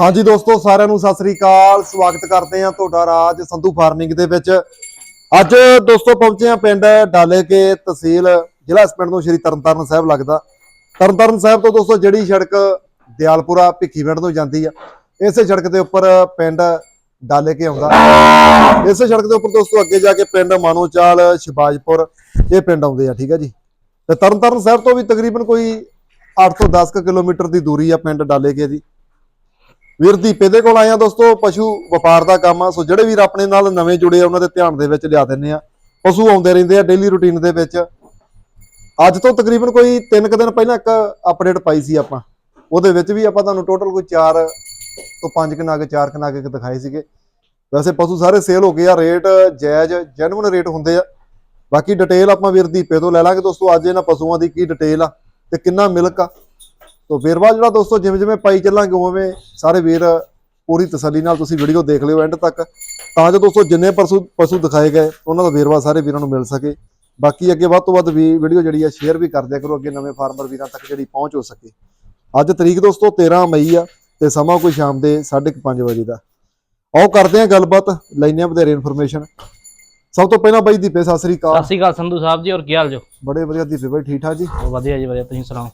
ਹਾਂਜੀ ਦੋਸਤੋ, ਸਾਰਿਆਂ ਨੂੰ ਸਤਿ ਸ੍ਰੀ ਅਕਾਲ। ਸਵਾਗਤ ਕਰਦੇ ਹਾਂ ਤੁਹਾਡਾ ਰਾਜ ਸੰਧੂ ਫਾਰਮਿੰਗ ਦੇ ਵਿੱਚ। ਅੱਜ ਦੋਸਤੋ, ਪਹੁੰਚੇ ਹਾਂ ਪਿੰਡ ਡਾਲੇਕੇ ਤਹਿਸੀਲ, ਜ਼ਿਲ੍ਹਾ ਇਸ ਪਿੰਡ ਨੂੰ ਸ਼੍ਰੀ ਤਰਨਤਾਰਨ ਸਾਹਿਬ ਲੱਗਦਾ। ਤਰਨਤਾਰਨ ਸਾਹਿਬ ਤੋਂ ਦੋਸਤੋ, ਜਿਹੜੀ ਸੜਕ ਦਿਆਲਪੁਰਾ ਭਿੱਖੀਵਿੰਡ ਤੋਂ ਜਾਂਦੀ ਆ, ਇਸੇ ਸੜਕ ਦੇ ਉੱਪਰ ਪਿੰਡ ਡਾਲੇਕੇ ਆਉਂਦਾ। ਇਸੇ ਸੜਕ ਦੇ ਉੱਪਰ ਦੋਸਤੋ, ਅੱਗੇ ਜਾ ਕੇ ਪਿੰਡ ਮਾਨੋਚਾਲ ਸ਼ਿਬਾਜਪੁਰ ਇਹ ਪਿੰਡ ਆਉਂਦੇ ਆ, ਠੀਕ ਆ ਜੀ। ਤੇ ਤਰਨਤਾਰਨ ਸਾਹਿਬ ਤੋਂ ਵੀ ਤਕਰੀਬਨ ਕੋਈ 8 ਤੋਂ 10 ਕੁ ਕਿਲੋਮੀਟਰ ਦੀ ਦੂਰੀ ਆ ਪਿੰਡ ਡਾਲੇਕੇ ਦੀ। ਵੀਰ ਦੀਪੇ ਦੇ ਕੋਲ ਆਏ ਆ ਦੋਸਤੋ, ਪਸ਼ੂ ਵਪਾਰ ਦਾ ਕੰਮ ਆ। ਸੋ ਜਿਹੜੇ ਵੀਰ ਆਪਣੇ ਨਾਲ ਨਵੇਂ ਜੁੜੇ ਆ, ਉਹਨਾਂ ਦੇ ਧਿਆਨ ਦੇ ਵਿੱਚ ਲਿਆ ਦਿੰਨੇ ਆ। ਪਸ਼ੂ ਆਉਂਦੇ ਰਹਿੰਦੇ ਆ ਡੇਲੀ ਰੁਟੀਨ ਦੇ ਵਿੱਚ। ਅੱਜ ਤੋਂ ਤਕਰੀਬਨ ਕੋਈ 3 ਕੁ ਦਿਨ ਪਹਿਲਾਂ ਇੱਕ ਅਪਡੇਟ ਪਾਈ ਸੀ ਆਪਾਂ। ਉਹਦੇ ਵਿੱਚ ਵੀ ਆਪਾਂ ਤੁਹਾਨੂੰ ਟੋਟਲ ਕੋਈ 4 ਤੋਂ 5 ਕਨਾਗ 4 ਕਨਾਗ ਦਿਖਾਏ ਸੀਗੇ। ਵੈਸੇ ਪਸ਼ੂ ਸਾਰੇ ਸੇਲ ਹੋ ਗਏ ਆ ਰੇਟ ਜਾਇਜ਼ ਜੈਨੂਇਨ ਰੇਟ ਹੁੰਦੇ ਆ। ਬਾਕੀ ਡਿਟੇਲ ਆਪਾਂ ਵੀਰ ਦੀਪੇ ਤੋਂ ਲੈ ਲਾਂਗੇ ਦੋਸਤੋ, ਅੱਜ ਇਹਨਾਂ ਪਸ਼ੂਆਂ ਦੀ ਕੀ ਡਿਟੇਲ ਆ ਤੇ ਕਿੰਨਾ ਮਿਲਕ ਆ। ਤੋ ਵੇਰਵਾ ਜਿਹੜਾ ਦੋਸਤੋ ਜਿਵੇਂ ਜਿਵੇਂ ਪਾਈ ਚੱਲਾਂਗੇ ਉਵੇਂ ਸਾਰੇ ਵੀਰ ਪੂਰੀ ਤਸੱਲੀ ਨਾਲ ਤੁਸੀਂ ਵੀਡੀਓ ਦੇਖ ਲਿਓ ਐਂਡ ਤੱਕ। ਤਾਂ ਜੋ ਦੋਸਤੋ ਜਿੰਨੇ ਪਸ਼ੂ ਪਸ਼ੂ ਦਿਖਾਏ ਗਏ ਉਹਨਾਂ ਦਾ ਵੇਰਵਾ ਸਾਰੇ ਵੀਰਾਂ ਨੂੰ ਮਿਲ ਸਕੇ। ਬਾਕੀ ਅੱਗੇ ਵੱਧ ਤੋਂ ਵੱਧ ਵੀ ਵੀਡੀਓ ਜਿਹੜੀ ਆ ਸ਼ੇਅਰ ਵੀ ਕਰ ਦਿਆ ਕਰੋ ਅੱਗੇ ਨਵੇਂ ਫਾਰਮਰ ਵੀਰਾਂ ਤੱਕ ਜਿਹੜੀ ਪਹੁੰਚ ਹੋ ਸਕੇ। ਅੱਜ ਤਰੀਕ ਦੋਸਤੋ 13 ਮਈ ਆ ਤੇ ਸਮਾਂ ਕੋਈ ਸ਼ਾਮ ਦੇ 5:30 ਵਜੇ ਦਾ। ਆਓ ਕਰਦੇ ਆ ਗੱਲਬਾਤ ਲੈਨੇ ਆ ਵਧੇਰੇ ਇਨਫੋਰਮੇਸ਼ਨ ਸਭ ਤੋਂ ਪਹਿਲਾਂ ਬਾਈ ਦੀਪੇ ਸਤਿ ਸ੍ਰੀ ਸਤਿ ਅਕਾਲ ਸ਼੍ਰੀ ਅਕਾਲ ਸੰਧੂ ਸਾਹਿਬ ਜੀ ਹੋਰ ਕੀ ਹਾਲ ਜੋ? ਬੜੇ ਵਧੀਆ ਦੀਪੇ ਬਾਈ ਠੀਕ ਠਾਕ ਜੀ? ਵਧੀਆ ਜੀ ਵਧੀਆ। ਤੁਸੀਂ ਸੁਣਾਓ?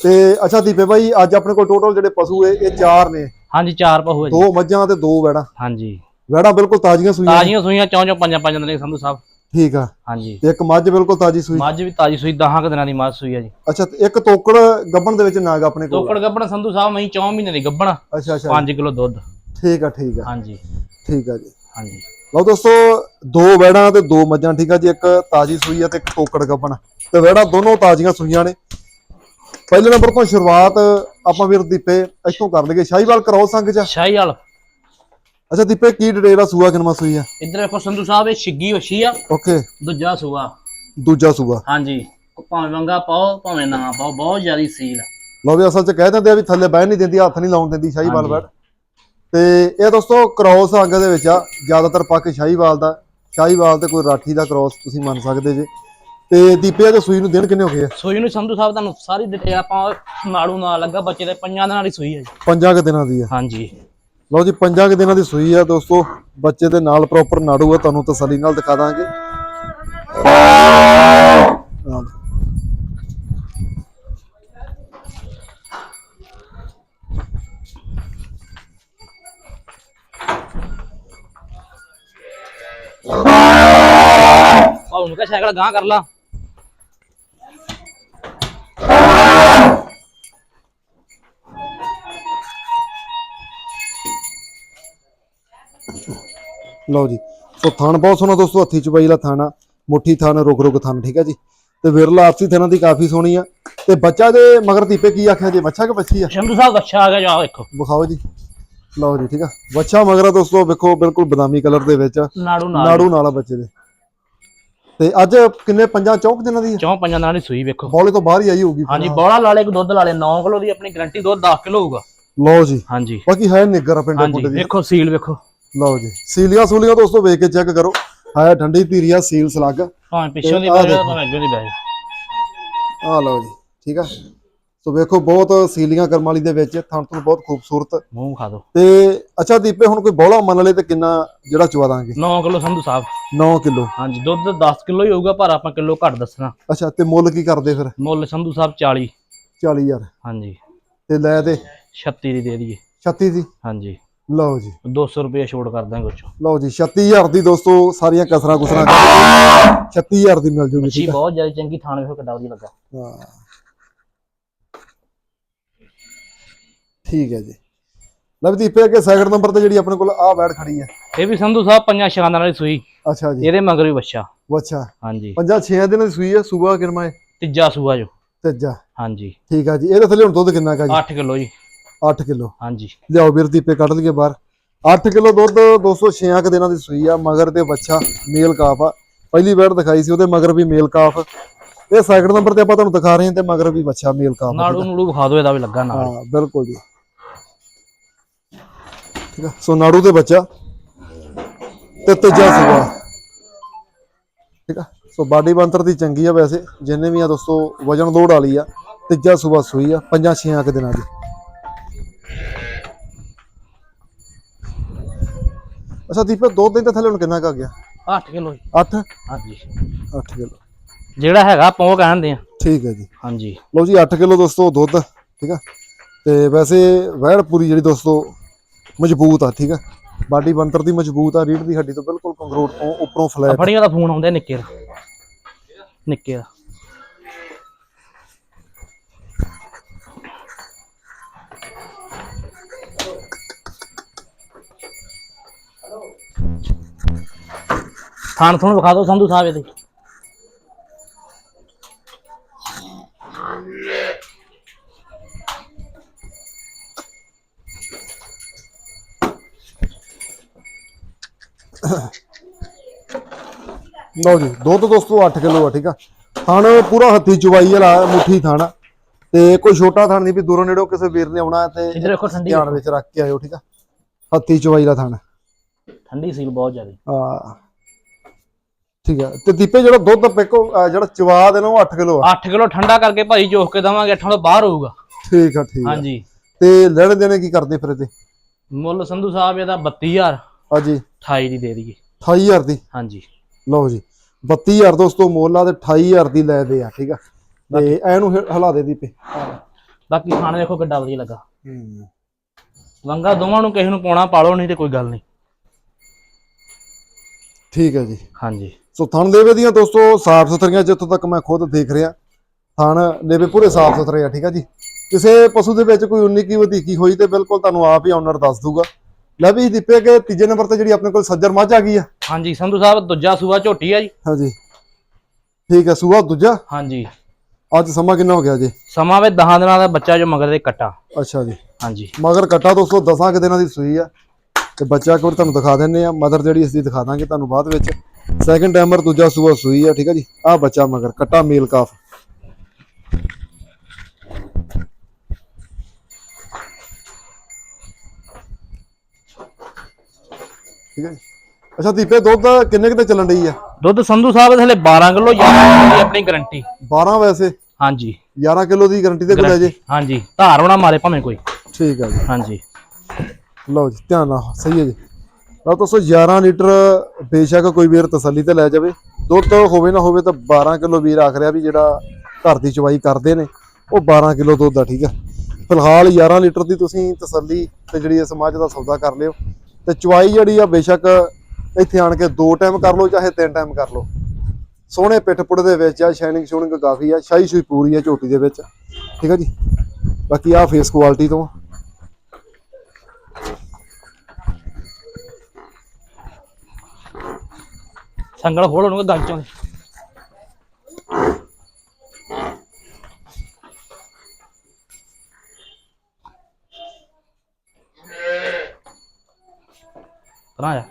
ਤੇ ਅੱਛਾ ਦੀਪੇ ਬਾਈ ਅੱਜ ਆਪਣੇ ਕੋਲ ਟੋਟਲ ਜਿਹੜੇ ਪਸ਼ੂ ਏ ਇਹ ਚਾਰ ਨੇ। ਹਾਂਜੀ ਚਾਰ ਪਹੂ ਹੈ ਜੀ। ਦੋ ਮੱਝਾਂ ਤੇ ਦੋ ਵੈੜਾਂ। ਹਾਂਜੀ। ਵੈੜਾਂ ਬਿਲਕੁਲ ਤਾਜ਼ੀਆਂ ਸੂਈਆਂ। ਤਾਜ਼ੀਆਂ ਸੂਈਆਂ ਚੌਂ ਚੌਂ ਪੰਜਾਂ ਪੰਜਾਂ ਦਿਨਾਂ ਦੀ ਸੰਧੂ ਸਾਹਿਬ। ਠੀਕ ਆ। ਹਾਂਜੀ। ਤੇ ਇੱਕ ਮੱਝ ਬਿਲਕੁਲ ਤਾਜ਼ੀ ਸੂਈ। ਮੱਝ ਵੀ ਤਾਜ਼ੀ ਸੂਈ 10 ਦਿਨਾਂ ਦੀ ਮੱਝ ਸੂਈ ਹੈ ਜੀ। ਅੱਛਾ ਤੇ ਇੱਕ ਤੋਕੜ ਗੱਬਣ ਦੇ ਵਿੱਚ ਨਾਗ ਆਪਣੇ ਕੋਲ ਤੋਕੜ ਗੱਬਣ ਸੰਧੂ ਸਾਹਿਬ ਮਹੀਂ ਚੌਂ ਮਹੀਨੇ ਦੀ ਗੱਬਣ ਅੱਛਾ ਅੱਛਾ। 5 ਕਿਲੋ ਦੁੱਧ। ਠੀਕ ਆ ਠੀਕ ਆ। ਹਾਂਜੀ। ਠੀਕ ਆ ਜੀ। ਹਾਂਜੀ। ਲਓ ਦੋਸਤੋ ਦੋ ਵੈੜਾਂ ਤੇ ਦੋ ਮੱਝਾਂ ਠੀਕ ਆ ਜੀ ਇੱਕ ਤਾਜ਼ੀ ਸੂਈ ਆ ਤੇ ਇੱਕ ਤੋਕੜ ਗੱਬਣ ਤੇ ਵੈੜਾਂ ਦੋਨੋਂ ਤਾਜ਼ੀਆਂ ਸੂਈਆਂ ਨੇ। ਪਹਿਲੇ ਨੰਬਰ ਤੋਂ ਸ਼ੁਰੂਆਤ ਆਪਾਂ ਵੀਰ ਦੀਪੇ ਇੱਥੋਂ ਕਰ ਲਈਏ ਸ਼ਾਹੀਵਾਲ ਕਰੋ ਸੰਗ ਚ ਸ਼ਾਹੀ ਵਾਲ ਅੱਛਾ ਦੀਪੇ ਕੀ ਡਿਟੇਲ ਆ ਸੂਆ ਕਿਨਮਾ ਸੂਈ ਆ? ਇੱਧਰ ਵੇਖੋ ਸੰਧੂ ਸਾਹਿਬ ਇਹ ਛਿੱਗੀ ਵਛੀ ਆ। ਓਕੇ। ਦੂਜਾ ਸੂਆ। ਦੂਜਾ ਸੂਆ। ਹਾਂਜੀ। ਭਾਵੇਂ ਵੰਗਾ ਪਾਓ ਭਾਵੇਂ ਨਾ ਪਾਓ ਬਹੁਤ ਜ਼ਿਆਦੀ ਸੀਲ ਆ। ਲਓ ਵੀ ਅਸਲ ਚ ਕਹਿ ਦਿੰਦੇ ਆ ਵੀ ਥੱਲੇ ਬਹਿ ਨਹੀਂ ਦਿੰਦੀ ਹੱਥ ਨਹੀਂ ਲਾਉਣ ਦਿੰਦੀ ਸ਼ਾਹੀਵਾਲ। ਬੈਠ। ਤੇ ਇਹ ਦੋਸਤੋ ਕ੍ਰੋਸ ਅੰਗ ਦੇ ਵਿੱਚ ਆ ਜ਼ਿਆਦਾਤਰ ਪੱਕ ਸ਼ਾਹੀਵਾਲ ਦਾ। ਸ਼ਾਹੀਵਾਲ ਤੇ ਕੋਈ ਰਾਠੀ ਦਾ ਕ੍ਰੋਸ ਤੁਸੀਂ ਮੰਨ ਸਕਦੇ ਜੇ। ਤੇ ਦੀਪੇ ਦੇ ਸੂਈ ਨੂੰ ਦਿਨ ਕਿੰਨੇ ਹੋ ਗਏ ਆ? ਸੂਈ ਨੂੰ ਸੰਧੂ ਸਾਹਿਬ ਤੁਹਾਨੂੰ ਸਾਰੀ ਡਿਟੇਲ ਆਪਾਂ ਨਾੜੂ ਨਾਲ ਲੱਗਾ ਬੱਚੇ ਦੇ ਪੰਜਾਂ ਦਿਨਾਂ ਦੀ ਸੂਈ ਹੈ ਜੀ। ਪੰਜਾਂ ਕੁ ਦਿਨਾਂ ਦੀ ਆ। ਹਾਂਜੀ। ਲਓ ਜੀ ਪੰਜਾਂ ਕੁ ਦਿਨਾਂ ਦੀ ਸੂਈ ਆ ਦੋਸਤੋ। ਬੱਚੇ ਦੇ ਨਾਲ ਪ੍ਰੋਪਰ ਨਾੜੂ ਆ ਤੁਹਾਨੂੰ ਤਸੱਲੀ ਨਾਲ ਦਿਖਾ ਦਾਂਗੇ। ਆਹ ਉਹਨੂੰ ਕਹ ਸਾਈਕਲ ਗਾਂ ਕਰ ਲਾ। ਲਓ ਜੀ। ਸੋ ਥਣ ਬਹੁਤ ਸੋਹਣਾ ਦੋਸਤੋ ਹੱਥੀ ਚਬਾਈ ਵਾਲਾ ਥਣ ਮੁੱਠੀ ਥਣ ਰੁਕ ਰੁਕ ਥਣ ਠੀਕ ਆ ਜੀ। ਤੇ ਵਿਰਲਾ ਆਪਸੀ ਥਣਾਂ ਦੀ ਕਾਫੀ ਸੋਹਣੀ ਆ। ਤੇ ਬੱਚਾ ਦੇ ਮਗਰ ਦੀਪੇ ਕੀ ਆਖਿਆ ਜੀ? ਬੱਚਾ ਕਿ ਬੱਚੀ ਆ? ਸ਼ੰਭੂ ਸਾਹਿਬ ਅੱਛਾ ਆ ਗਿਆ ਜਾ ਵੇਖੋ। ਵਿਖਾਓ ਜੀ। ਲਓ ਜੀ ਠੀਕ ਆ। ਬੱਚਾ ਮਗਰ ਆ ਦੋਸਤੋ ਵੇਖੋ ਬਿਲਕੁਲ ਬਦਾਮੀ ਕਲਰ ਦੇ ਵਿੱਚ। ਨਾੜੂ ਨਾਲ। ਨਾੜੂ ਨਾਲ ਆ ਬੱਚੇ ਦੇ। ਤੇ ਅੱਜ ਕਿੰਨੇ ਪੰਜਾਂ ਚੌਂਕ ਦਿਨਾਂ ਦੀ? ਚੌਂ ਪੰਜਾਂ ਨਾਲ ਦੀ ਸੂਈ ਵੇਖੋ। ਬੌਲੇ ਤੋਂ ਬਾਹਰ ਹੀ ਆਈ ਹੋਊਗੀ। ਹਾਂਜੀ ਬੋਲਾ ਲਾਲੇ ਕੋ ਦੁੱਧ ਲਾਲੇ 9 ਕਿਲੋ ਦੀ ਆਪਣੀ ਗਾਰੰਟੀ ਦੁੱਧ 10 ਕਿਲੋ ਹੋਊਗਾ। ਲਓ ਜੀ। ਹਾਂਜੀ। ਬਾਕੀ ਹੈ ਨਿੱਗਰ ਆ ਪਿੰਡੇ ਹਾਂਜੀ ਪੁੰਡੇ ਦੀ। ਵੇਖੋ ਸੀਲ ਵੇਖੋ। ਲਓ ਜੀ ਸੀਲੀਆਂ ਸੂਲੀਆਂ ਦੋਸਤੋ ਵੇਖ ਕੇ ਚੈੱਕ ਕਰੋ। ਹੈ ਠੰਡੀ ਧੀਰੀ ਆ ਸੀਲ ਸਲੱਗ ਭਾਵੇਂ ਪਿੱਛੋਂ ਦੀ ਦੇਖੋ। ਭਾਵੇਂ ਅੱਗੇ ਦੀ ਬੈਠ ਆ ਲਓ ਜੀ ਠੀਕ ਆ? ਸੋ ਵੇਖੋ ਬਹੁਤ ਸੀਲੀਆਂ ਕਰਮ ਵਾਲੀ ਦੇ ਵਿੱਚ ਥਣ ਤੋਂ ਬਹੁਤ ਖੂਬਸੂਰਤ। ਮੂੰਹ ਖਾ ਦੋ। ਤੇ ਅੱਛਾ ਦੀਪੇ ਹੁਣ ਕੋਈ ਬੌਲਾ ਮੰਨ ਲਏ ਤੇ ਕਿੰਨਾ ਜਿਹੜਾ ਚਵਾ ਦਾਂਗੇ? 9 ਕਿਲੋ ਸੰਧੂ ਸਾਹਿਬ। 9 ਕਿਲੋ। ਹਾਂਜੀ ਦੁੱਧ 10 ਕਿਲੋ ਹੀ ਹੋਊਗਾ ਪਰ ਆਪਾਂ ਕਿਲੋ ਘੱਟ ਦੱਸਣਾ। ਅੱਛਾ ਤੇ ਮੁੱਲ ਕੀ ਕਰਦੇ ਫਿਰ? ਮੁੱਲ ਸੰਧੂ ਸਾਹਿਬ 40 40000 ਹਾਂਜੀ। ਤੇ ਲੈ ਤੇ 36 ਦੀ ਦੇ ਦਈਏ। 36 ਦੀ? ਹਾਂਜੀ। ਲਓ ਜੀ। 200 ਰੁਪਏ ਛੋੜ ਕਰ ਦਾਂਗੇ ਕੁਛ ਲਓ ਜੀ 36000 ਦੀ ਦੋਸਤੋ ਸਾਰੀਆਂ ਕਸਰਾਂ ਕੁਸਰਾਂ 36000 ਦੀ ਮਿਲ ਜੂਗੀ ਜੀ ਬਹੁਤ ਜ਼ਿਆਦਾ ਚੰਗੀ ਥਾਣ ਵੇਖੋ ਕਿੱਡਾ ਵਧੀਆ ਲੱਗਾ। ਹਾਂ। ਠੀਕ ਹੈ ਜੀ। ਲਵਦੀਪ ਅੱਗੇ ਸੈਕਿੰਡ ਨੰਬਰ ਤੇ ਜਿਹੜੀ ਆਪਣੇ ਕੋਲ ਆ ਬੈਠ ਖੜੀ ਹੈ। ਇਹ ਵੀ ਸੰਧੂ ਸਾਹਿਬ ਪੰਜਾਂ ਛਾਂ ਨਾਲ ਸੂਈ। ਅੱਛਾ ਜੀ। ਇਹਦੇ ਮਗਰ ਵੀ ਬੱਚਾ। ਅੱਛਾ। ਹਾਂਜੀ। ਪੰਜਾਂ 6 ਦਿਨ ਦੀ ਸੂਈ ਹੈ ਸੂਬਾ ਕਿਰਮਾ ਹੈ? ਤੀਜਾ ਸੂਆ ਜੋ। ਤੀਜਾ। ਹਾਂਜੀ। ਠੀਕ ਆ ਜੀ ਇਹਦੇ ਥੱਲੇ ਹੁਣ ਦੁੱਧ ਕਿੰਨਾ ਕਾ ਜੀ? 8 ਕਿਲੋ ਜੀ। 8 ਕਿਲੋ। ਹਾਂਜੀ। ਲਿਆਓ ਵੀਰ ਦੀਪੇ ਕੱਢ ਲਈਏ ਬਾਹਰ। 8 ਕਿਲੋ ਦੁੱਧ 206 ਕੁ ਦਿਨਾਂ ਦੀ ਸੂਈ ਆ ਮਗਰ ਤੇ ਬੱਚਾ ਮੇਲ ਕਾਫ ਆ। ਪਹਿਲੀ ਵਾਰ ਦਿਖਾਈ ਸੀ ਉਹਦੇ ਮਗਰ ਵੀ ਮੇਲ ਕਾਫ। ਇਹ ਸੈਕਿੰਡ ਨੰਬਰ ਤੇ ਆਪਾਂ ਤੁਹਾਨੂੰ ਦਿਖਾ ਰਹੇ ਹਾਂ ਤੇ ਮਗਰ ਵੀ ਬੱਚਾ ਮੇਲ ਕਾਫ। ਨਾੜੂ ਨੂੜੂ ਵਿਖਾ ਦਿਓ ਇਹਦਾ ਵੀ ਲੱਗਾ ਨਾਲ। ਹਾਂ ਬਿਲਕੁਲ ਜੀ। ਠੀਕ ਆ ਸੋ ਨਾੜੂ ਤੇ ਬੱਚਾ। ਤੇ ਤੀਜਾ ਸੂਆ। ਠੀਕ ਆ ਸੋ ਬਾਡੀ ਬੰਤਰ ਦੀ ਚੰਗੀ ਆ ਵੈਸੇ ਜਿੰਨੇ ਵੀ ਆ ਦੋਸਤੋ ਵਜਨ ਲੋਡ ਵਾਲੀ ਆ ਤੀਜਾ ਸੂਆ ਸੂਈ ਆ ਪੰਜਾਂ ਛੇਆਂ ਕੁ ਦਿਨਾਂ ਦੀ। ਅੱਛਾ ਦੀਪੇ ਦੋ ਦਿਨ ਤੇ ਥੱਲੇ ਹੁਣ ਕਿੰਨਾ ਕੁ ਆ ਗਿਆ? 8 ਕਿਲੋ 8 ਹਾਂਜੀ। 8 ਕਿਲੋ। ਜਿਹੜਾ ਹੈਗਾ ਉਹ ਕਹਿੰਦੇ ਆ। ਠੀਕ ਹੈ ਜੀ। ਹਾਂਜੀ। ਲਓ ਜੀ 8 ਕਿਲੋ ਦੋਸਤੋ ਦੁੱਧ ਠੀਕ ਆ? ਤੇ ਵੈਸੇ ਵਹਿੜ ਪੂਰੀ ਜਿਹੜੀ ਦੋਸਤੋ ਮਜ਼ਬੂਤ ਆ ਠੀਕ ਆ? ਬਾਡੀ ਬੰਤਰ ਦੀ ਮਜ਼ਬੂਤ ਆ ਰੀੜ ਦੀ ਹੱਡੀ ਤੋਂ ਬਿਲਕੁਲ ਕੰਗਰੋਟ ਤੋਂ ਉੱਪਰੋਂ ਫਲੈਟ ਫੜੀਆਂ ਦਾ ਫੋਨ ਆਉਂਦਾ ਨਿੱਕੇ ਦਾ। ਨਿੱਕੇ ਦਾ। ਥਾਣ ਥੁਣ ਵਿਖਾ ਦਿਓ ਸੰਧੂ ਸਾਹਿਬ ਇਹਦੇ। ਲਓ ਜੀ ਦੁੱਧ ਦੋਸਤੋ 8 ਕਿਲੋ ਆ ਠੀਕ ਆ। ਥਣ ਪੂਰਾ ਹੱਥੀ ਚੁਵਾਈ ਵਾਲਾ ਮੁੱਠੀ ਥਣ ਆ। ਤੇ ਕੋਈ ਛੋਟਾ ਥਣ ਨਹੀਂ ਵੀ ਦੂਰੋਂ ਨੇੜੋਂ ਕਿਸੇ ਵੀਰ ਨੇ ਆਉਣਾ ਤੇ ਇੱਧਰ ਦੇਖੋ ਠੰਡੀ। ਧਿਆਨ ਵਿੱਚ ਰੱਖ ਕੇ ਆਇਓ ਠੀਕ ਆ। ਹੱਥੀ ਚੁਵਾਈ ਦਾ ਥਣ ਠੰਡੀ ਸੀਲ ਬਹੁਤ ਜ਼ਿਆਦਾ। ਆ ਠੀਕ ਆ। ਤੇ ਦੀਪੇ ਜਿਹੜਾ ਦੁੱਧ ਪਿੱਕੋ ਜਿਹੜਾ ਚਵਾ ਦੇਣਾ ਉਹ 8 ਕਿਲੋ ਆ। 8 ਕਿਲੋ ਠੰਡਾ ਕਰਕੇ ਭਾਈ ਜੋਖ ਕੇ ਦਵਾਂਗੇ 8 ਤੋਂ ਬਾਹਰ ਹੋਊਗਾ। ਠੀਕ ਆ ਠੀਕ ਆ। ਹਾਂਜੀ। ਤੇ ਲੈਣ ਦੇਣੇ ਕੀ ਕਰਦੇ ਫਿਰ ਇਹਦੇ? ਮੁੱਲ ਸੰਧੂ ਸਾਹਿਬ ਇਹਦਾ 32000 ਹਾਂਜੀ। 28 ਦੀ ਦੇ ਦਈਏ। 28000 ਦੀ? ਹਾਂਜੀ। ਲਓ ਜੀ। 32000 ਦੋਸਤੋ ਮੁੱਲ ਆ ਤੇ 28000 ਦੀ ਲੈ ਦੇ ਆ ਠੀਕ ਆ। ਤੇ ਹਿ- ਹਿਲਾ ਦੇ ਦੀਪੇ। ਬਾਕੀ ਖਾਣਾ ਦੇਖੋ ਕਿੱਡਾ ਵਧੀਆ ਲੱਗਾ। ਹੂੰ। ਵੰਗਾ ਦੋਵਾਂ ਨੂੰ ਕਿਸੇ ਨੂੰ ਪਾਉਣਾ ਪਾਲੋ ਨਹੀਂ ਤੇ ਕੋਈ ਗੱਲ ਨਹੀਂ। ਠੀਕ ਹੈ ਜੀ। ਹਾਂਜੀ। ਸੋ ਥਣ ਦੇਵੇ ਦੀਆਂ ਦੋਸਤੋ ਸਾਫ਼ ਸੁਥਰੀਆਂ ਜਿੱਥੋਂ ਤੱਕ ਮੈਂ ਖੁਦ ਦੇਖ ਰਿਹਾ। ਥਣ ਦੇਵੇ ਪੂਰੇ ਸਾਫ਼ ਸੁਥਰੇ ਆ ਠੀਕ ਆ ਜੀ? ਕਿਸੇ ਪਸ਼ੂ ਦੇ ਵਿੱਚ ਕੋਈ 19 ਕੀ ਵਧੀਕੀ ਹੋਈ ਤੇ ਬਿਲਕੁਲ ਤੁਹਾਨੂੰ ਆਪ ਹੀ ਓਨਰ ਦੱਸ ਦੂਗਾ। ਲੈ ਵੀ ਦੀਪੇ ਕੇ ਤੀਜੇ ਨੰਬਰ ਤੇ ਜਿਹੜੀ ਆਪਣੇ ਕੋਲ ਸੱਜਰ ਮੱਝ ਆ ਗਈ ਆ। ਹਾਂਜੀ ਸੰਧੂ ਸਾਹਿਬ ਦੂਜਾ ਸੂਆ ਝੋਟੀ ਆ ਜੀ। ਹਾਂਜੀ। ਠੀਕ ਹੈ ਸੂਆ ਦੂਜਾ? ਹਾਂਜੀ। ਅੱਜ ਸਮਾਂ ਕਿੰਨਾ ਹੋ ਗਿਆ ਜੀ? ਸਮਾਂ ਵੇ 10 ਦਿਨਾਂ ਦਾ ਬੱਚਾ ਜੋ ਮਗਰ ਦੇ ਕੱਟਾ। ਅੱਛਾ ਜੀ। ਹਾਂਜੀ। ਮਗਰ ਕੱਟਾ ਦੋਸਤੋ 10 ਕੁ ਦਿਨਾਂ ਦੀ ਸੂਈ ਆ। ਤੇ ਬੱਚਾ ਇੱਕ ਵਾਰ ਤੁਹਾਨੂੰ ਦਿਖਾ ਦਿੰਨੇ ਆ। ਮਦਰ ਜਿਹੜੀ ਇਸ ਦੀ ਦਿਖਾ ਦਾਂਗੇ ਤੁਹਾਨੂੰ ਬਾਅਦ ਵਿੱਚ। ਸੈਕਿੰਡ ਟਾਈਮਰ ਦੂਜਾ ਸੂਆ ਸੂਈ ਆ ਠੀਕ ਆ ਜੀ? ਆ ਬੱਚਾ ਮਗਰ ਕੱਟਾ ਮੇਲ ਕਾਫ। ਠੀਕ ਹੈ ਅੱਛਾ ਦੀਪੇ ਦੁੱਧ ਕਿੰਨੇ ਕਿਤੇ ਚੱਲਣ ਡਈ ਆ? ਦੁੱਧ ਸੰਧੂ ਸਾਹਿਬ ਥਲੇ 12 ਕਿਲੋ ਯਾਰ ਦੀ ਆਪਣੀ ਗਾਰੰਟੀ 12 ਵੈਸੇ? ਹਾਂਜੀ। 11 ਕਿਲੋ ਦੀ ਗਾਰੰਟੀ ਤੇ ਕੋਲ ਜੇ? ਹਾਂਜੀ। ਧਾਰ ਬਣਾ ਮਾਰੇ ਭਾਵੇਂ ਕੋਈ। ਠੀਕ ਆ ਜੀ। ਹਾਂਜੀ। ਲਓ ਜੀ ਧਿਆਨ ਨਾਲ ਸਹੀ ਹੈ ਜੀ। ਲਓ ਦੋਸਤੋ 11 ਲੀਟਰ ਬੇਸ਼ੱਕ ਕੋਈ ਵੀਰ ਤਸੱਲੀ ਤੇ ਲੈ ਜਾਵੇ। ਦੁੱਧ ਹੋਵੇ ਨਾ ਹੋਵੇ ਤਾਂ 12 ਕਿਲੋ ਵੀਰ ਆਖ ਰਿਹਾ ਵੀ ਜਿਹੜਾ ਘਰ ਦੀ ਚਵਾਈ ਕਰਦੇ ਨੇ, ਉਹ 12 ਕਿਲੋ ਦੁੱਧ ਆ, ਠੀਕ ਆ। ਫਿਲਹਾਲ 11 ਲੀਟਰ ਦੀ ਤੁਸੀਂ ਤਸੱਲੀ ਤੇ ਜਿਹੜੀ ਇਸ ਮੱਝ ਦਾ ਸੌਦਾ ਕਰ ਲਿਓ। ਤੇ ਚਵਾਈ ਜਿਹੜੀ ਆ, ਬੇਸ਼ੱਕ ਇੱਥੇ ਆਣ ਕੇ ਦੋ ਟਾਈਮ ਕਰ ਲਓ ਚਾਹੇ ਤਿੰਨ ਟਾਈਮ ਕਰ ਲਓ। ਸੋਹਣੇ ਪਿੱਠ ਪੁੱਟ ਦੇ ਵਿੱਚ ਆ ਸ਼ਾਈਨਿੰਗ ਸ਼ੂਨਿੰਗ ਕਾਫੀ ਆ ਸ਼ਾਈ ਸ਼ੂਈ ਪੂਰੀ ਆ ਝੋਟੀ ਦੇ ਵਿੱਚ, ਠੀਕ ਆ ਜੀ। ਬਾਕੀ ਆ ਫੇਸ ਕੁਆਲਿਟੀ ਤੋਂ ਸੰਗਲ ਖੋਲ ਉਹਨੂੰ ਗੰਜ ਚੋਂ। ਪਰਾਂ ਜਾ।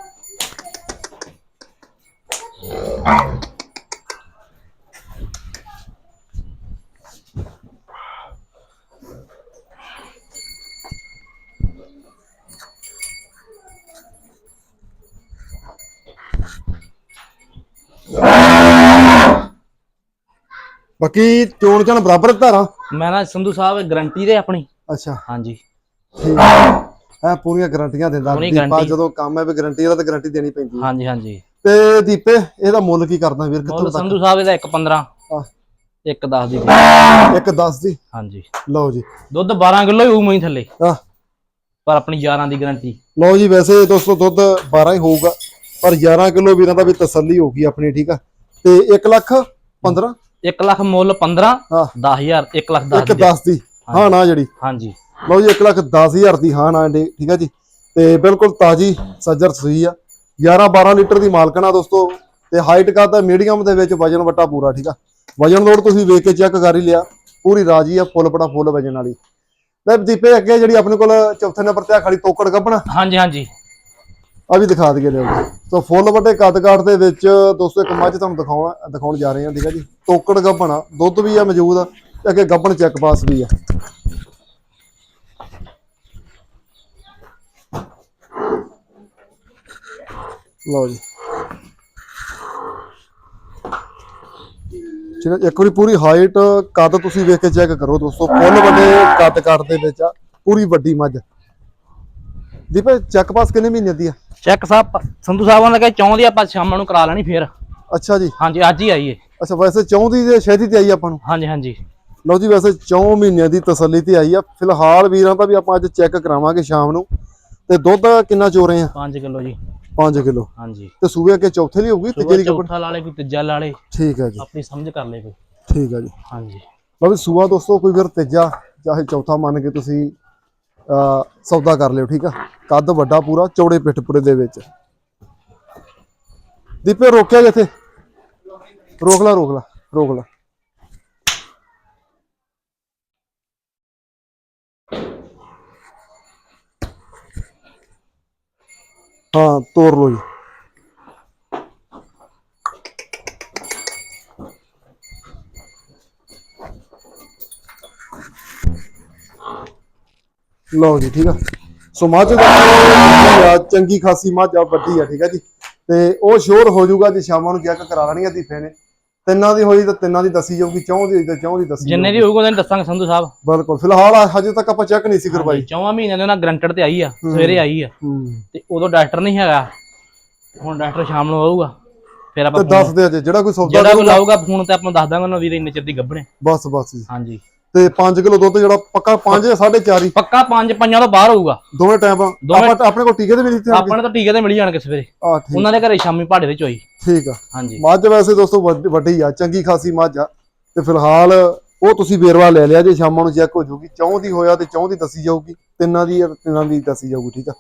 ਬਾਕੀ ਚੋਣ ਚਣ ਬਰਾਬਰ ਧਾਰਾਂ ਮੈਂ ਨਾ ਸੰਧੂ ਸਾਹਿਬ ਗਾਰੰਟੀ ਦੇ ਆਪਣੀ। ਅੱਛਾ। ਹਾਂਜੀ। ਹੈ ਪੂਰੀਆਂ ਗਾਰੰਟੀਆਂ ਦਿੰਦਾ। ਪੂਰੀ ਦੀਪਾ। ਜਦੋਂ ਕੰਮ ਹੈ ਵੀ ਗਾਰੰਟੀ ਇਹਦਾ ਤਾਂ ਗਾਰੰਟੀ ਦੇਣੀ ਪੈਂਦੀ ਹੈ ਹਾਂਜੀ ਹਾਂਜੀ। ਤੇ ਦੀਪੇ ਇਹਦਾ ਮੁੱਲ ਕੀ ਕਰਦਾ ਵੀਰ? ਕਿੱਥੋਂ ਤੱਕ? ਸੰਧੂ ਸਾਹਿਬ ਇਹਦਾ 1.15 ਆਹ, 1.10 ਦੀ ਦੇ। ਇੱਕ 10 ਦੀ? ਹਾਂਜੀ। ਲਓ ਜੀ। ਦੁੱਧ 12 ਕਿਲੋ ਹੀ ਹੋਊ ਥੱਲੇ। ਆਹ। ਪਰ ਆਪਣੀ 11 ਦੀ ਗਾਰੰਟੀ ਲਓ ਜੀ ਵੈਸੇ ਦੋਸਤੋ ਦੁੱਧ 12 ਹੀ ਹੋਊਗਾ। ਪਰ 11 ਕਿਲੋ ਵੀਰਾਂ ਦਾ ਵੀ ਤਸੱਲੀ ਹੋਊਗੀ ਆਪਣੀ ਠੀਕ ਆ। ਤੇ 1 ਲੱਖ 15 1 ਲੱਖ ਮੁੱਲ 15 ਹਾਂ। 10000 1 ਲੱਖ 10 ਇੱਕ 10 ਦੀ ਹਾਂ ਨਾ ਜਿਹੜੀ। ਹਾਂਜੀ। ਲਓ ਜੀ 1 ਲੱਖ 10000 ਦੀ ਹਾਂ ਨਾ ਠੀਕ ਆ ਜੀ। ਤੇ ਬਿਲਕੁਲ ਤਾਜੀ ਸੱਜਰ ਸੂਈ ਆ। 11 12 ਲੀਟਰ ਦੀ ਮਾਲਕਣਾ ਦੋਸਤੋ। ਤੇ ਹਾਈਟ ਕਾ ਤਾਂ ਮੀਡੀਅਮ ਦੇ ਵਿੱਚ ਵਜਨ ਵਟਾ ਪੂਰਾ ਠੀਕ ਆ। ਵਜਨ ਲੋਡ ਤੁਸੀਂ ਵੇਖ ਕੇ ਚੈੱਕ ਕਰ ਹੀ ਲਿਆ। ਪੂਰੀ ਰਾਜੀ ਆ ਫੁੱਲ ਬੜਾ ਫੁੱਲ ਵਜਨ ਵਾਲੀ। ਲੈ ਦੀਪੇ ਅੱਗੇ ਜਿਹੜੀ ਆਪਣੇ ਕੋਲ ਚੌਥੇ ਨੰਬਰ ਤੇ ਆ ਖੜੀ ਤੋਕੜ ਗੱਬਣਾ ਹਾਂਜੀ ਹਾਂਜੀ। ਆ ਵੀ ਦਿਖਾ ਦਈਏ ਲਿਓ। ਜੀ ਸੋ ਫੁੱਲ ਵੱਡੇ ਕੱਦ ਕਾਠ ਦੇ ਵਿੱਚ ਦੋਸਤੋ ਇੱਕ ਮੱਝ ਤੁਹਾਨੂੰ ਦਿਖਾਉਣਾ ਦਿਖਾਉਣ ਜਾ ਰਹੇ ਹਾਂ, ਠੀਕ ਆ ਜੀ। ਤੋਕੜ ਗੱਬਣਾ ਦੁੱਧ ਵੀ ਆ ਮੌਜੂਦ ਆ ਤੇ ਅੱਗੇ ਗੱਬਣ ਚੈੱਕ ਪਾਸ ਵੀ ਆ। ਲਓ ਜੀ। ਠੀਕ ਹੈ ਇੱਕ ਵਾਰੀ ਪੂਰੀ ਹਾਈਟ ਕੱਦ ਤੁਸੀਂ ਵੇਖ ਕੇ ਚੈੱਕ ਕਰੋ ਦੋਸਤੋ, ਫੁੱਲ ਵੱਡੇ ਕੱਦ ਕਾਠ ਦੇ ਵਿੱਚ ਆ, ਪੂਰੀ ਵੱਡੀ ਮੱਝ। ਦੀਪੇ ਚੱਕ ਪਾਸ ਕਿੰਨੇ ਮਹੀਨੇ ਦੀ ਆ? ਚੈੱਕ ਸਾਹਿਬ ਸੰਧੂ ਸਾਹਿਬਾਂ ਦਾ ਕਹੇ ਚਾਹੁੰਦੀ ਆਪਾਂ ਸ਼ਾਮ ਨੂੰ ਕਰਾ ਲੈਣੀ ਫੇਰ। ਅੱਛਾ ਜੀ। ਹਾਂਜੀ ਅੱਜ ਹੀ ਆਈਏ ਅੱਛਾ ਵੈਸੇ ਚੌਂਦੀ ਦੇ ਛੇਤੀ ਤੇ ਆਈ ਆਪਾਂ ਨੂੰ? ਹਾਂਜੀ ਹਾਂਜੀ। ਲਓ ਜੀ ਵੈਸੇ 4 ਮਹੀਨਿਆਂ ਦੀ ਤਸੱਲੀ ਤੇ ਆਈ ਆ। ਫਿਲਹਾਲ ਵੀਰਾਂ ਦਾ ਵੀ ਆਪਾਂ ਅੱਜ ਚੈੱਕ ਕਰਾਵਾਂਗੇ ਸ਼ਾਮ ਨੂੰ। ਤੇ ਦੁੱਧ ਕਿੰਨਾ ਚੋ ਰਹੇ ਆ? 5 ਕਿਲੋ ਜੀ। 5 ਕਿਲੋ। ਹਾਂਜੀ। ਤੇ ਸੂਬੇ ਅੱਗੇ ਚੌਥੇ ਲਈ ਹੋਊਗੀ ਤੀਜੇ ਲਈ ਚੌਥਾ ਲਾ ਲੇ ਕੋਈ ਤੀਜਾ ਲਾ ਲੇ ਠੀਕ ਹੈ ਜੀ। ਆਪਣੀ ਸਮਝ ਕਰ ਲੇ ਕੋਈ। ਠੀਕ ਹੈ ਜੀ। ਹਾਂਜੀ। ਲਓ ਵੀ ਸੂਆ ਦੋਸਤੋ ਕੋਈ ਫਿਰ ਤੀਜਾ ਚਾਹੇ ਚੌਥਾ ਮੰਨ ਕੇ ਤੁਸੀਂ ਸੌਦਾ ਕਰ ਲਿਓ, ਠੀਕ ਆ? ਕੱਦ ਵੱਡਾ ਪੂਰਾ, ਚੌੜੇ ਪਿੱਠਪੁਰੇ ਦੇ ਵਿੱਚ। ਦੀਪੇ ਰੋਕਿਆ ਜਿੱਥੇ ਰੋਕ ਲਾ ਰੋਕ ਲਾ ਰੋਕ ਲਾ। ਹਾਂ, ਤੋਰ ਲਓ ਜੀ। ਲਓ ਜੀ ਠੀਕ ਆ। ਸੋ ਮੱਝ ਦਾ ਚੰਗੀ ਖਾਸੀ ਮੱਝ ਆ ਵੱਡੀ ਆ ਠੀਕ ਆ ਜੀ। ਤੇ ਉਹ ਸ਼ੋਰ ਹੋ ਜਾਊਗਾ ਜੀ ਸ਼ਾਮਾਂ ਨੂੰ ਚੈੱਕ ਕਰਾ ਲੈਣੀ ਆ ਦੀਪੇ ਨੇ। ਤਿੰਨਾਂ ਦੀ ਹੋਈ ਤਾਂ ਤਿੰਨਾਂ ਦੀ ਦੱਸੀ ਜਾਊਗੀ ਚੌਂ ਦੀ ਹੋਈ ਤਾਂ ਚੌਂ ਦੀ ਦੱਸੀ ਜਿੰਨੇ ਦੀ ਹੋਊਗਾ ਉਹਨੇ ਦੱਸਾਂਗੇ ਸੰਧੂ ਸਾਹਿਬ। ਬਿਲਕੁਲ ਫਿਲਹਾਲ ਹਜੇ ਤੱਕ ਆਪਾਂ ਚੈੱਕ ਨਹੀਂ ਸੀ ਕਰਵਾਈ। ਚੌਵਾਂ ਮਹੀਨਿਆਂ ਦੇ ਉਹਨਾਂ ਗਰੰਟਡ ਤੇ ਆਈ ਆ ਸਵੇਰੇ ਆਈ ਆ। ਤੇ ਉਦੋਂ ਡਾਕਟਰ ਨਹੀਂ ਹੈਗਾ ਹੁਣ ਡਾਕਟਰ ਸ਼ਾਮ ਨੂੰ ਆਊਗਾ। ਫਿਰ ਤੇ ਆਪਾਂ ਦੱਸ ਦੇ ਜਿਹੜਾ ਕੋਈ ਸੌਦਾ ਜਿਹੜਾ ਕੋਈ ਲਾਊਗਾ ਫੋਨ ਤੇ ਆਪਾਂ ਦੱਸ ਦਾਂਗੇ ਉਹਨਾਂ ਵੀਰੇ ਇੰਨੇ ਚਿਰ ਦੀ ਗੱਭਣੇ। ਬਸ ਬਸ ਜੀ। ਹਾਂਜੀ। ਤੇ 5 ਕਿਲੋ ਦੁੱਧ ਜਿਹੜਾ ਪੱਕਾ 5 ਜਾਂ 4.5 ਹੀ? ਪੱਕਾ ਪੰਜ ਪੰਜਾਂ ਤੋਂ ਬਾਹਰ ਹੋਊਗਾ। ਦੋਵੇਂ ਟਾਈਮ ਆਪਾਂ ਆਪਣੇ ਕੋਲ ਟੀਕੇ ਦੇ ਵੀ ਦਿੱਤੇ ਆਪਾਂ ਨੇ ਤਾਂ ਟੀਕੇ ਤੇ ਮਿਲ ਜਾਣਗੇ ਸਵੇਰੇ ਆ ਠੀਕ। ਉਹਨਾਂ ਦੇ ਘਰੇ ਸ਼ਾਮੀ ਪਹਾੜੇ ਤੇ ਚੋਈ। ਠੀਕ ਆ। ਹਾਂਜੀ। ਮੱਝ ਵੈਸੇ ਦੋਸਤੋ ਵੱਡ- ਆ ਚੰਗੀ ਖਾਸੀ ਮੱਝ ਆ। ਤੇ ਫਿਲਹਾਲ ਉਹ ਤੁਸੀਂ ਵੇਰਵਾ ਲੈ ਲਿਆ ਜੇ ਸ਼ਾਮਾਂ ਨੂੰ ਚੈੱਕ ਹੋ ਜਾਊਗੀ। ਚੌਂ ਦੀ ਹੋਇਆ ਤੇ ਚੌਂ ਦੀ ਦੱਸੀ ਜਾਊਗੀ। ਤਿੰਨਾਂ ਦੀ ਤੇ ਤਿੰਨਾਂ ਦੀ ਦੱਸੀ ਜਾਊਗੀ ਠੀਕ ਆ।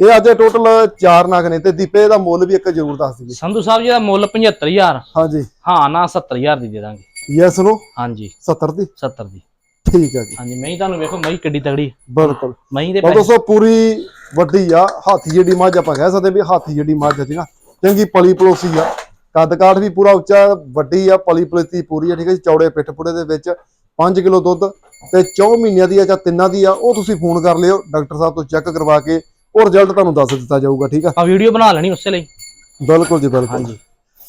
ਇਹ ਅੱਜ ਟੋਟਲ 4 ਨਗ ਨੇ ਤੇ ਦੀਪੇ ਦਾ ਮੁੱਲ ਵੀ ਇੱਕ ਜ਼ਰੂਰ ਦੱਸ ਦਈਏ ਸੰਧੂ ਸਾਹਿਬ ਜੀ ਦਾ ਮੁੱਲ 75000 ਹਾਂਜੀ। ਹਾਂ ਨਾ 70000 ਦੀ ਦੇ ਦਾਂਗੇ। ਯੈਸ ਨੋ ਹਾਂਜੀ। 70 ਦੀ? 70 ਦੀ। ਠੀਕ ਆ ਜੀ। ਹਾਂਜੀ ਮੈਂ ਤੁਹਾਨੂੰ ਵੇਖੋ ਮੈਂ ਕਿੱਡੀ ਤਗੜੀ ਬਿਲਕੁਲ। ਮੈਂ ਦੇ ਦੋਸਤੋ ਪੂਰੀ ਵੱਡੀ ਆ ਹਾਥੀ ਜਿਹੜੀ ਮੱਝ ਆਪਾਂ ਕਹਿ ਸਕਦੇ ਵੀ ਹਾਥੀ ਜਿਹੜੀ ਮੱਝ ਆ ਠੀਕ ਆ? ਚੰਗੀ ਪਲੀ ਪਲੋਸੀ ਆ। ਕੱਦ ਕਾਠ ਵੀ ਪੂਰਾ ਉੱਚਾ ਵੱਡੀ ਆ ਪਲੀ ਪਲੋਸੀ ਪੂਰੀ ਆ ਠੀਕ ਹੈ ਜੀ? ਚੌੜੇ ਪਿੱਠ ਪੁੜੇ ਦੇ ਵਿੱਚ 5 ਕਿਲੋ ਦੁੱਧ ਤੇ 4 ਮਹੀਨਿਆਂ ਦੀ ਆ ਜਾਂ ਤਿੰਨਾਂ ਦੀ ਆ ਉਹ ਤੁਸੀਂ ਫੋਨ ਕਰ ਲਿਓ ਡਾਕਟਰ ਸਾਹਿਬ ਤੋਂ ਚੈੱਕ ਕਰਵਾ ਕੇ ਉਹ ਰਿਜ਼ਲਟ ਤੁਹਾਨੂੰ ਦੱਸ ਦਿੱਤਾ ਜਾਊਗਾ ਠੀਕ ਆ? ਆ ਵੀਡੀਓ ਬਣਾ ਲੈਣੀ ਉਸੇ ਲਈ। ਬਿਲਕੁਲ ਜੀ ਬਿਲਕੁਲ। ਹਾਂਜੀ।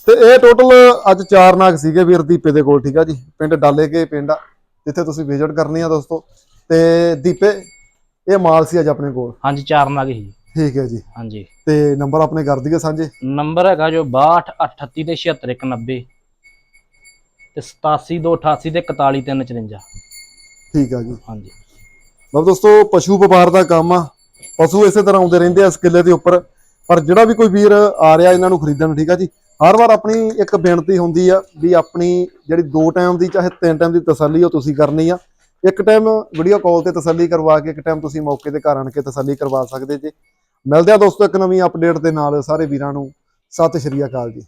ਤੇ ਇਹ ਟੋਟਲ ਅੱਜ ਚਾਰ ਨਾਗ ਸੀਗੇ ਵੀਰ ਦੀਪੇ ਦੇ ਕੋਲ ਠੀਕ ਆ ਜੀ? ਪਿੰਡ ਡਾਲੇ ਕੇ ਪਿੰਡ ਆ ਜਿੱਥੇ ਤੁਸੀਂ ਵਿਜ਼ਿਟ ਕਰਨੀ ਆ ਦੋਸਤੋ। ਤੇ ਦੀਪੇ ਇਹ ਮਾਲ ਸੀ ਅੱਜ ਆਪਣੇ ਕੋਲ? ਹਾਂਜੀ ਚਾਰ ਨਾਗ ਹੀ ਠੀਕ ਹੈ ਜੀ। ਹਾਂਜੀ। ਤੇ ਨੰਬਰ ਆਪਣੇ ਕਰ ਦਈਏ ਸਾਂਝੇ? ਨੰਬਰ ਹੈਗਾ ਜੋ 6238 ਤੇ 76190 ਤੇ 87288 ਤੇ 41354 ਠੀਕ ਆ ਜੀ। ਹਾਂਜੀ। ਲਓ ਦੋਸਤੋ ਪਸ਼ੂ ਵਪਾਰ ਦਾ ਕੰਮ ਆ। ਪਸ਼ੂ ਇਸੇ ਤਰ੍ਹਾਂ ਆਉਂਦੇ ਰਹਿੰਦੇ ਆ ਇਸ ਕਿੱਲੇ ਦੇ ਉੱਪਰ। ਪਰ ਜਿਹੜਾ ਵੀ ਕੋਈ ਵੀਰ ਆ ਰਿਹਾ ਇਹਨਾਂ ਨੂੰ ਖਰੀਦਣ ਠੀਕ ਆ ਜੀ? ਹਰ ਵਾਰ ਆਪਣੀ ਇੱਕ ਬੇਨਤੀ ਹੁੰਦੀ ਆ ਵੀ ਆਪਣੀ ਜਿਹੜੀ ਦੋ ਟਾਈਮ ਦੀ ਚਾਹੇ ਤਿੰਨ ਟਾਈਮ ਦੀ ਤਸੱਲੀ ਉਹ ਤੁਸੀਂ ਕਰਨੀ ਆ। ਇੱਕ ਟਾਈਮ ਵੀਡੀਓ ਕਾਲ ਤੇ ਤਸੱਲੀ ਕਰਵਾ ਕੇ, ਇੱਕ ਟਾਈਮ ਤੁਸੀਂ ਮੌਕੇ ਤੇ ਘਰ ਆਣ ਕੇ ਤਸੱਲੀ ਕਰਵਾ ਸਕਦੇ ਜੇ। ਮਿਲਦੇ ਆ ਦੋਸਤੋ ਇੱਕ ਨਵੀਂ ਅਪਡੇਟ ਦੇ ਨਾਲ ਸਾਰੇ ਵੀਰਾਂ ਨੂੰ। ਸਤਿ ਸ਼੍ਰੀ ਅਕਾਲ ਜੀ।